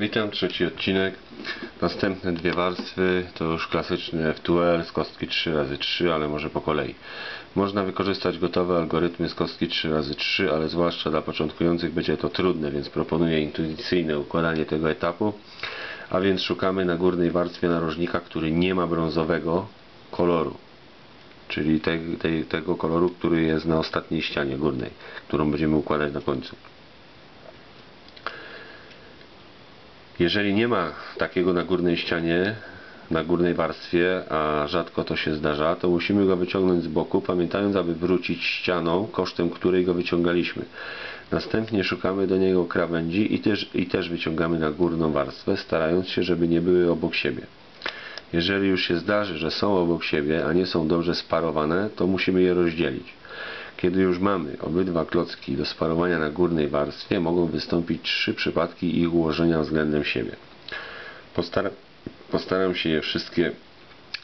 Witam, trzeci odcinek. Następne dwie warstwy to już klasyczny F2L z kostki 3x3, ale może po kolei. Można wykorzystać gotowe algorytmy z kostki 3x3, ale zwłaszcza dla początkujących będzie to trudne, więc proponuję intuicyjne układanie tego etapu. A więc szukamy na górnej warstwie narożnika, który nie ma brązowego koloru. Czyli te, te, tego koloru, który jest na ostatniej ścianie górnej, którą będziemy układać na końcu. Jeżeli nie ma takiego na górnej ścianie, na górnej warstwie, a rzadko to się zdarza, to musimy go wyciągnąć z boku, pamiętając, aby wrócić ścianą, kosztem której go wyciągaliśmy. Następnie szukamy do niego krawędzi i też, i też wyciągamy na górną warstwę, starając się, żeby nie były obok siebie. Jeżeli już się zdarzy, że są obok siebie, a nie są dobrze sparowane, to musimy je rozdzielić. Kiedy już mamy obydwa klocki do sparowania na górnej warstwie, mogą wystąpić trzy przypadki ich ułożenia względem siebie. Postaram, się je wszystkie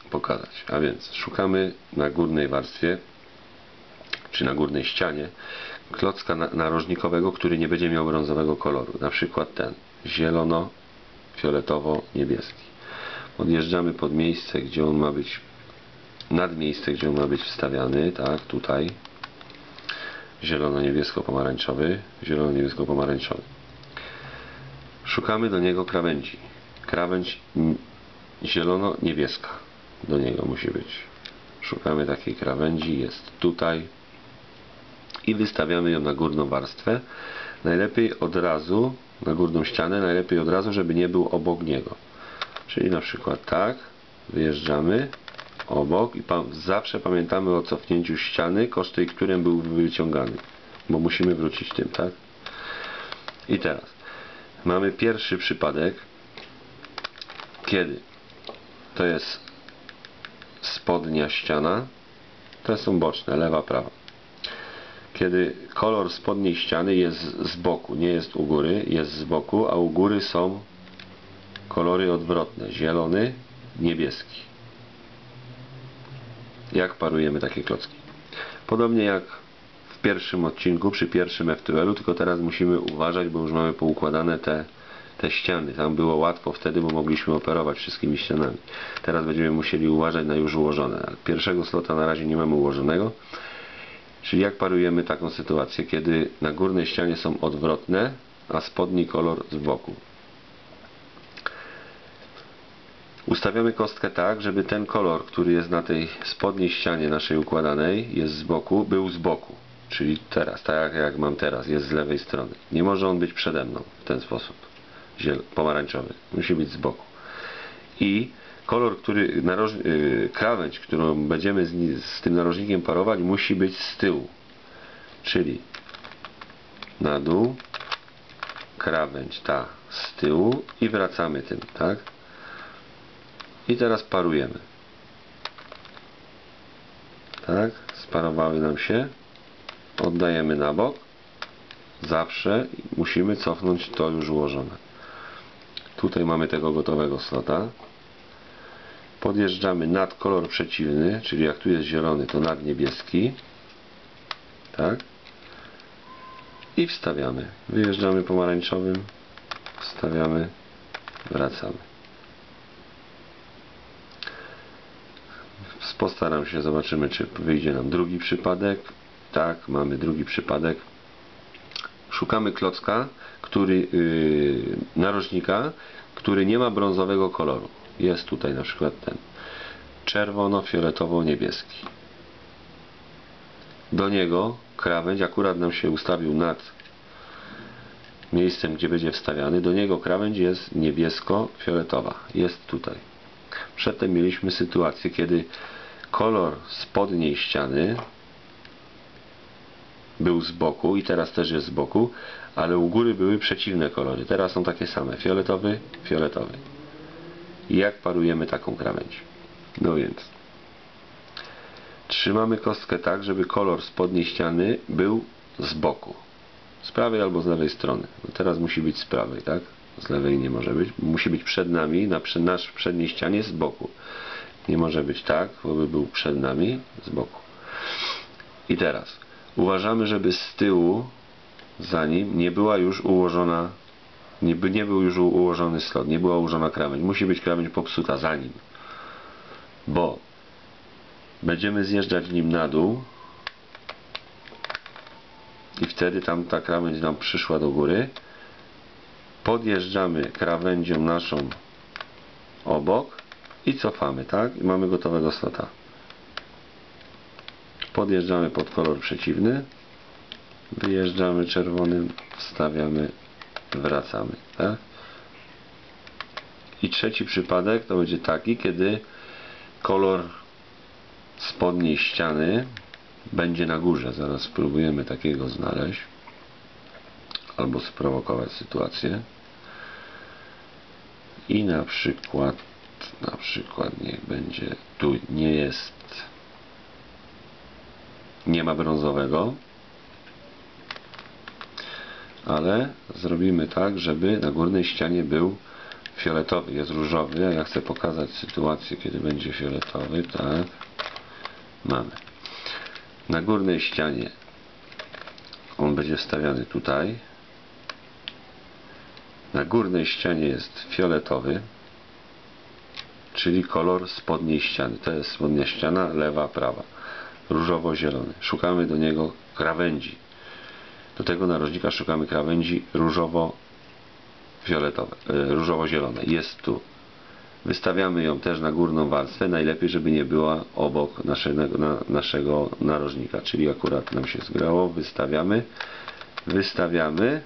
pokazać. A więc szukamy na górnej warstwie, czy na górnej ścianie, klocka narożnikowego, który nie będzie miał brązowego koloru. Na przykład ten, zielono, fioletowo, niebieski. Odjeżdżamy pod miejsce, gdzie on ma być, nad miejsce, gdzie on ma być wstawiany, tak, tutaj, zielono-niebiesko-pomarańczowy, zielono-niebiesko-pomarańczowy. Szukamy do niego krawędzi. Krawędź zielono-niebieska do niego musi być. Szukamy takiej krawędzi, jest tutaj i wystawiamy ją na górną warstwę. Najlepiej od razu, na górną ścianę, najlepiej od razu, żeby nie był obok niego. Czyli na przykład tak, wyjeżdżamy, obok i pa zawsze pamiętamy o cofnięciu ściany, koszty którym był wyciągany, bo musimy wrócić tym, tak? I teraz. Mamy pierwszy przypadek, kiedy? To jest spodnia ściana, te są boczne, lewa, prawa. Kiedy kolor spodniej ściany jest z boku, nie jest u góry, jest z boku, a u góry są kolory odwrotne, zielony, niebieski jak parujemy takie klocki. Podobnie jak w pierwszym odcinku, przy pierwszym FTL-u, tylko teraz musimy uważać, bo już mamy poukładane te, te ściany. Tam było łatwo wtedy, bo mogliśmy operować wszystkimi ścianami. Teraz będziemy musieli uważać na już ułożone. Pierwszego slota na razie nie mamy ułożonego. Czyli jak parujemy taką sytuację, kiedy na górnej ścianie są odwrotne, a spodni kolor z boku. Ustawiamy kostkę tak, żeby ten kolor, który jest na tej spodniej ścianie naszej układanej, jest z boku, był z boku. Czyli teraz, tak jak mam teraz, jest z lewej strony. Nie może on być przede mną w ten sposób. Ziel pomarańczowy. Musi być z boku. I kolor, który, naroż, yy, krawędź, którą będziemy z, z tym narożnikiem parować, musi być z tyłu. Czyli na dół, krawędź ta z tyłu i wracamy tym, tak? I teraz parujemy. Tak, sparowały nam się. Oddajemy na bok. Zawsze musimy cofnąć to już ułożone. Tutaj mamy tego gotowego slota. Podjeżdżamy nad kolor przeciwny, czyli jak tu jest zielony, to nad niebieski. Tak. I wstawiamy. Wyjeżdżamy pomarańczowym, wstawiamy, wracamy. Postaram się, zobaczymy czy wyjdzie nam drugi przypadek. Tak, mamy drugi przypadek. Szukamy klocka, który, yy, narożnika, który nie ma brązowego koloru. Jest tutaj na przykład ten czerwono-fioletowo-niebieski. Do niego krawędź akurat nam się ustawił nad miejscem, gdzie będzie wstawiany. Do niego krawędź jest niebiesko-fioletowa. Jest tutaj. Przedtem mieliśmy sytuację, kiedy kolor spodniej ściany był z boku i teraz też jest z boku, ale u góry były przeciwne kolory. Teraz są takie same. Fioletowy, fioletowy. Jak parujemy taką krawędź? No więc trzymamy kostkę tak, żeby kolor spodniej ściany był z boku. Z prawej albo z lewej strony. No teraz musi być z prawej, tak? Z lewej nie może być. Musi być przed nami, na nasz przedniej ścianie z boku. Nie może być tak, bo by był przed nami, z boku. I teraz uważamy, żeby z tyłu za nim nie była już ułożona Nie, by, nie był już ułożony slot, nie była ułożona krawędź. Musi być krawędź popsuta zanim. Bo będziemy zjeżdżać nim na dół i wtedy tam ta krawędź nam przyszła do góry. Podjeżdżamy krawędzią naszą obok i cofamy, tak? I mamy gotowego slota. Podjeżdżamy pod kolor przeciwny, wyjeżdżamy czerwonym, wstawiamy, wracamy, tak? I trzeci przypadek to będzie taki, kiedy kolor spodniej ściany będzie na górze. Zaraz spróbujemy takiego znaleźć albo sprowokować sytuację. I na przykład na przykład niech będzie tu nie jest nie ma brązowego ale zrobimy tak, żeby na górnej ścianie był fioletowy, jest różowy, ja chcę pokazać sytuację, kiedy będzie fioletowy, tak, mamy. Na górnej ścianie on będzie wstawiany tutaj. Na górnej ścianie jest fioletowy, czyli kolor spodniej ściany. To jest spodnia ściana, lewa, prawa. Różowo-zielony. Szukamy do niego krawędzi. Do tego narożnika szukamy krawędzi różowo-fioletowe, e, różowo-zielone. Jest tu. Wystawiamy ją też na górną warstwę. Najlepiej, żeby nie była obok naszego, na, naszego narożnika. Czyli akurat nam się zgrało. Wystawiamy. Wystawiamy.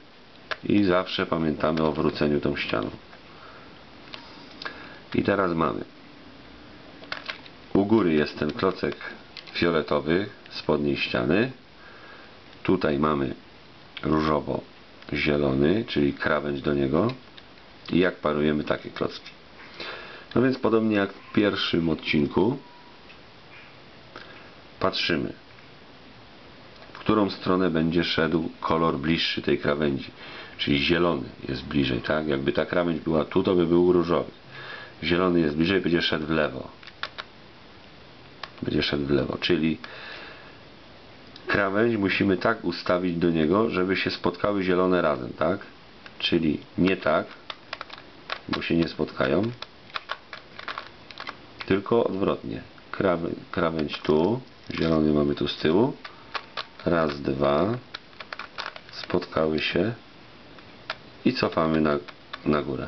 I zawsze pamiętamy o wróceniu tą ścianą. I teraz mamy. U góry jest ten klocek fioletowy spodniej ściany. Tutaj mamy różowo-zielony, czyli krawędź do niego. I jak parujemy takie klocki. No więc podobnie jak w pierwszym odcinku patrzymy w którą stronę będzie szedł kolor bliższy tej krawędzi. Czyli zielony jest bliżej, tak? Jakby ta krawędź była tu, to by był różowy. Zielony jest bliżej, będzie szedł w lewo. Będzie szedł w lewo, czyli krawędź musimy tak ustawić do niego, żeby się spotkały zielone razem, tak? Czyli nie tak, bo się nie spotkają, tylko odwrotnie. Krawędź, tu, zielony mamy tu z tyłu, raz, dwa, spotkały się i cofamy na, na górę.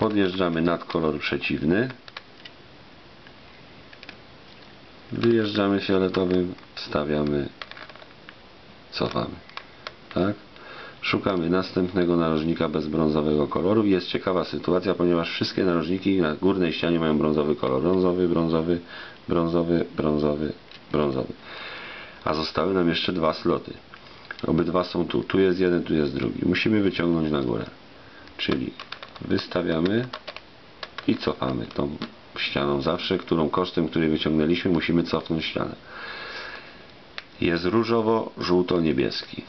Podjeżdżamy nad kolor przeciwny, wyjeżdżamy fioletowym, wstawiamy, cofamy. Tak? Szukamy następnego narożnika bez brązowego koloru. Jest ciekawa sytuacja, ponieważ wszystkie narożniki na górnej ścianie mają brązowy kolor. Brązowy, brązowy, brązowy, brązowy, brązowy. A zostały nam jeszcze dwa sloty. Obydwa są tu. Tu jest jeden, tu jest drugi. Musimy wyciągnąć na górę. Czyli wystawiamy i cofamy tą ścianą zawsze, którą kosztem, której wyciągnęliśmy, musimy cofnąć ścianę. Jest różowo-żółto-niebieski.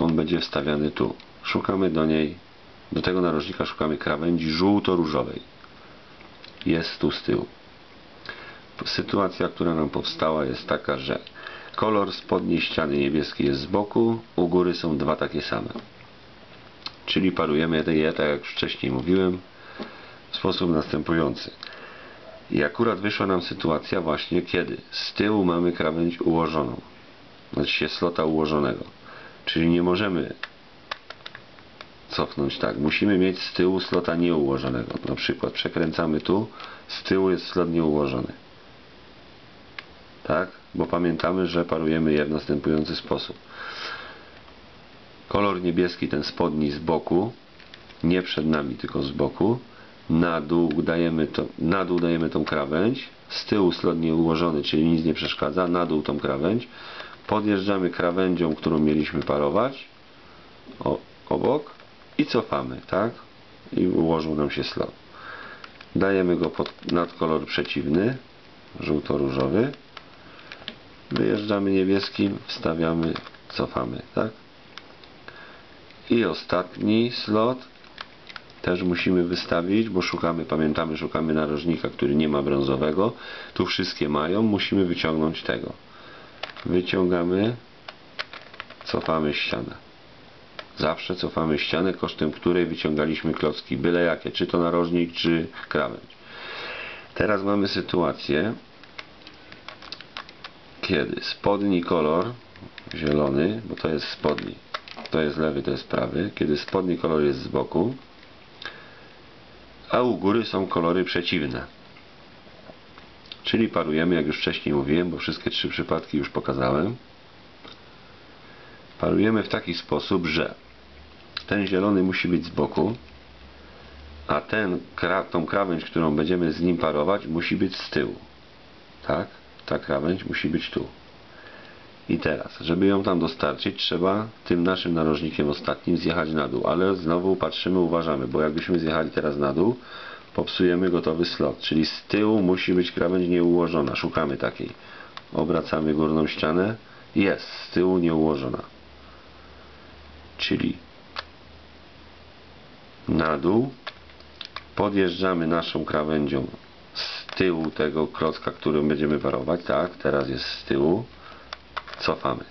On będzie wstawiany tu. Szukamy do niej, do tego narożnika szukamy krawędzi żółto-różowej. Jest tu z tyłu. Sytuacja, która nam powstała jest taka, że kolor spodniej ściany niebieskiej jest z boku, u góry są dwa takie same. Czyli parujemy je, tak jak wcześniej mówiłem, w sposób następujący. I akurat wyszła nam sytuacja właśnie kiedy z tyłu mamy krawędź ułożoną. Znaczy się slota ułożonego. Czyli nie możemy cofnąć tak. Musimy mieć z tyłu slota nieułożonego. Na przykład przekręcamy tu, z tyłu jest slot nieułożony. Tak? Bo pamiętamy, że parujemy je w następujący sposób. Kolor niebieski, ten spodni z boku, nie przed nami, tylko z boku. Na dół dajemy, to, na dół dajemy tą krawędź. Z tyłu slot nieułożony, czyli nic nie przeszkadza. Na dół tą krawędź. Podjeżdżamy krawędzią, którą mieliśmy parować o, obok i cofamy, tak? I ułożył nam się slot. Dajemy go pod, nad kolor przeciwny, żółto-różowy. Wyjeżdżamy niebieskim, wstawiamy, cofamy, tak? I ostatni slot też musimy wystawić, bo szukamy, pamiętamy, szukamy narożnika, który nie ma brązowego. Tu wszystkie mają, musimy wyciągnąć tego. Wyciągamy, cofamy ścianę. Zawsze cofamy ścianę, kosztem której wyciągaliśmy klocki, byle jakie, czy to narożnik, czy krawędź. Teraz mamy sytuację, kiedy spodni kolor zielony, bo to jest spodni, to jest lewy, to jest prawy, kiedy spodni kolor jest z boku, a u góry są kolory przeciwne. Czyli parujemy, jak już wcześniej mówiłem, bo wszystkie trzy przypadki już pokazałem. Parujemy w taki sposób, że ten zielony musi być z boku, a ten, tą krawędź, którą będziemy z nim parować, musi być z tyłu. Tak? Ta krawędź musi być tu. I teraz, żeby ją tam dostarczyć, trzeba tym naszym narożnikiem ostatnim zjechać na dół. Ale znowu patrzymy, uważamy, bo jakbyśmy zjechali teraz na dół, popsujemy gotowy slot. Czyli z tyłu musi być krawędź nieułożona. Szukamy takiej. Obracamy górną ścianę. Jest, z tyłu nieułożona. Czyli na dół podjeżdżamy naszą krawędzią z tyłu tego klocka, którym będziemy parować. Tak, teraz jest z tyłu. Cofamy.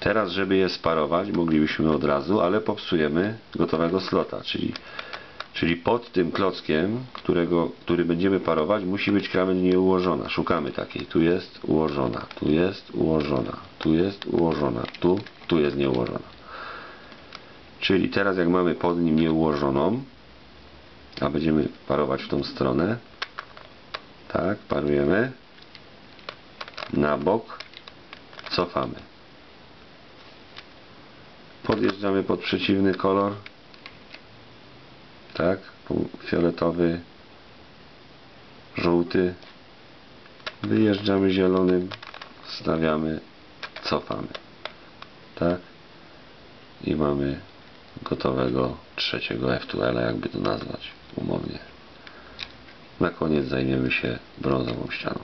Teraz, żeby je sparować, moglibyśmy od razu, ale popsujemy gotowego slota, czyli, czyli pod tym klockiem, którego, który będziemy parować, musi być krawędź nieułożona. Szukamy takiej. Tu jest ułożona, tu jest ułożona, tu jest ułożona, tu, tu jest nieułożona. Czyli teraz jak mamy pod nim nieułożoną, a będziemy parować w tą stronę, tak, parujemy, na bok, cofamy. Podjeżdżamy pod przeciwny kolor, tak, fioletowy, żółty, wyjeżdżamy zielonym, stawiamy, cofamy, tak, i mamy gotowego trzeciego F2L, jakby to nazwać umownie. Na koniec zajmiemy się brązową ścianą.